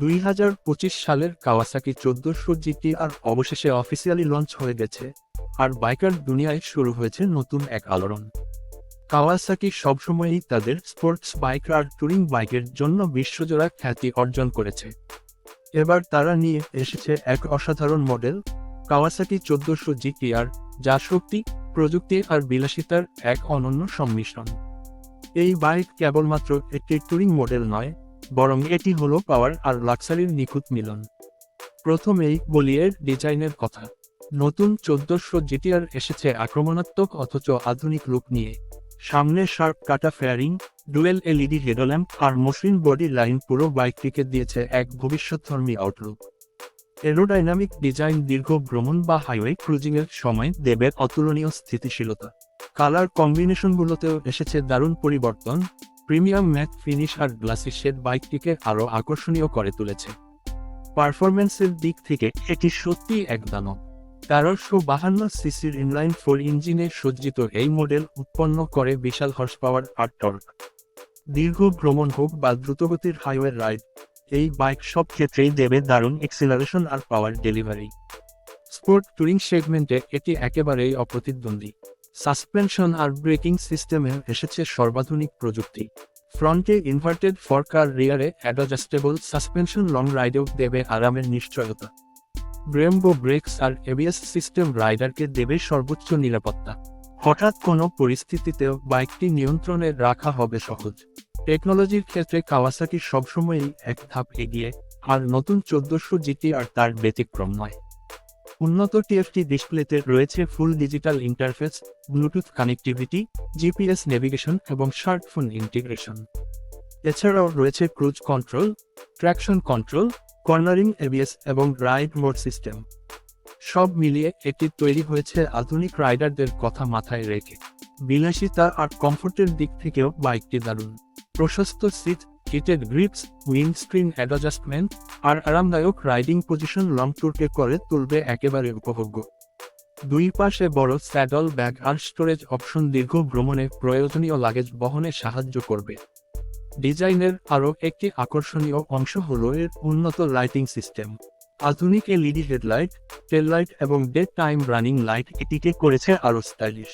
দুই হাজার পঁচিশ সালের কাওয়াসাকি চোদ্দশো জিটি আর অবশেষে অফিসিয়ালি লঞ্চ হয়ে গেছে, আর বাইকার দুনিয়ায় শুরু হয়েছে নতুন এক আলোড়ন। কাওয়াসাকি সবসময়ই তাদের স্পোর্টস বাইক আর টুরিং বাইকের জন্য বিশ্বজোড়া খ্যাতি অর্জন করেছে। এবার তারা নিয়ে এসেছে এক অসাধারণ মডেল কাওয়াসাকি চোদ্দশো জিটিআর যা শক্তি, প্রযুক্তি আর বিলাসিতার এক অনন্য সংমিশ্রণ এই বাইক কেবলমাত্র একটি টুরিং মডেল নয় বরং এটি হলো পাওয়ার আর লাক্সারির নিখুঁত মিলন। প্রথমেই বলি এর ডিজাইনের কথা। নতুন চোদ্দশো জিটিআর এসেছে আক্রমণাত্মক অথচ আধুনিক লুক নিয়ে। সামনে শার্প কাটা ফেয়ারিং, ডুয়েল এলইডি হেডোল্যাম্প আর মসৃণ বডি লাইন পুরো বাইকটিকে দিয়েছে এক ভবিষ্যৎধর্মী আউটলুক এরোডাইনামিক ডিজাইন দীর্ঘ ভ্রমণ বা হাইওয়ে ক্রুজিংয়ের সময় দেবের অতুলনীয় স্থিতিশীলতা। কালার কম্বিনেশনগুলোতেও এসেছে দারুণ পরিবর্তন প্রিমিয়াম ম্যাট ফিনিশ আর গ্লাসি শেড বাইকটিকে আরও আকর্ষণীয় করে তুলেছে। পারফরমেন্সের দিক থেকে এটি সত্যিই এক দানব তেরোশো বাহান্ন সিসির ইনলাইন ফোর ইঞ্জিনে সজ্জিত এই মডেল উৎপন্ন করে বিশাল হর্স পাওয়ার আর টর্ক। দীর্ঘ ভ্রমণ হোক বা দ্রুতগতির হাইওয়ে রাইড, এই বাইক সব ক্ষেত্রেই দেবে দারুণ এক্সিলারেশন আর পাওয়ার ডেলিভারি স্পোর্ট টুরিং সেগমেন্টে এটি একেবারেই অপ্রতিদ্বন্দ্বী। সাসপেনশন আর ব্রেকিং সিস্টেমে এসেছে সর্বাধুনিক প্রযুক্তি। ফ্রন্টে ইনভার্টেড ফর্ক আর রিয়ারে অ্যাডজাস্টেবল সাসপেনশন, লং রাইডেও দেবে আরামের নিশ্চয়তা। ব্রেম্বো ব্রেকস আর এবিএস সিস্টেম রাইডারকে দেবে সর্বোচ্চ নিরাপত্তা। হঠাৎ কোনো পরিস্থিতিতেও বাইকটি নিয়ন্ত্রণে রাখা হবে সহজ। টেকনোলজির ক্ষেত্রে কাওয়াসাকি সবসময়ই এক ধাপ এগিয়ে, আর নতুন চোদ্দশো জিটি আর তার ব্যতিক্রম নয়। উন্নত টিএফটি ডিসপ্লেতে রয়েছে full digital interface, Bluetooth connectivity, GPS navigation এবং স্মার্টফোন ইন্টিগ্রেশন। এছাড়াও রয়েছে cruise control, traction control, cornering ABS এবং রাইড মোড সিস্টেম। সব মিলিয়ে এটি তৈরি হয়েছে আধুনিক রাইডারদের কথা মাথায় রেখে। বিলাসিতা আর কমফোর্টের দিক থেকেও বাইকটি দারুণ। প্রশস্ত seat heated grips windscreen adjustment আর আরামদায়ক রাইডিং পজিশন লং ট্যুরকে করে তুলবে একেবারে উপভোগ্য। দুই পাশে বড় স্যাডল ব্যাগ আর স্টোরেজ অপশন দীর্ঘ ভ্রমণে প্রয়োজনীয় লাগেজ বহনে সাহায্য করবে। ডিজাইনের আরও একটি আকর্ষণীয় অংশ হল এর উন্নত লাইটিং সিস্টেম আধুনিক এলইডি হেডলাইট টেললাইট এবং ডে টাইম রানিং লাইট এটিকে করেছে আরও স্টাইলিশ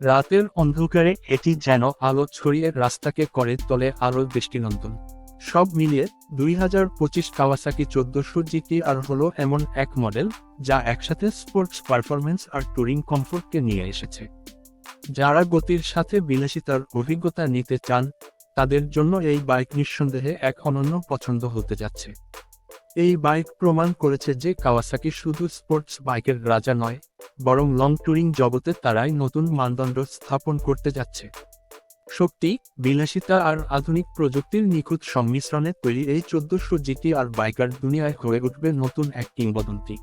রাতের অন্ধকারে এটি যেন আলো ছড়িয়ে রাস্তাকে করে তোলে আরও দৃষ্টিনন্দন। সব মিলিয়ে দুই হাজার পঁচিশ কাওয়াসাকি চোদ্দশো জিটি আর হলো এমন এক মডেল যা একসাথে স্পোর্টস পারফরমেন্স আর টুরিং কমফোর্টকে নিয়ে এসেছে। যারা গতির সাথে বিলাসিতার অভিজ্ঞতা নিতে চান, তাদের জন্য এই বাইক নিঃসন্দেহে এক অনন্য পছন্দ হতে যাচ্ছে। এই বাইক প্রমাণ করেছে যে কাওয়াসাকি শুধু স্পোর্টস বাইকের রাজা নয় বরং লং টুরিং জগতে তারাই নতুন মানদণ্ড স্থাপন করতে যাচ্ছে। শক্তি, বিলাসিতা আর আধুনিক প্রযুক্তির নিখুঁত সংমিশ্রণে তৈরি এই চোদ্দশো জিটি আর বাইকার দুনিয়ায় হয়ে উঠবে নতুন এক কিংবদন্তি।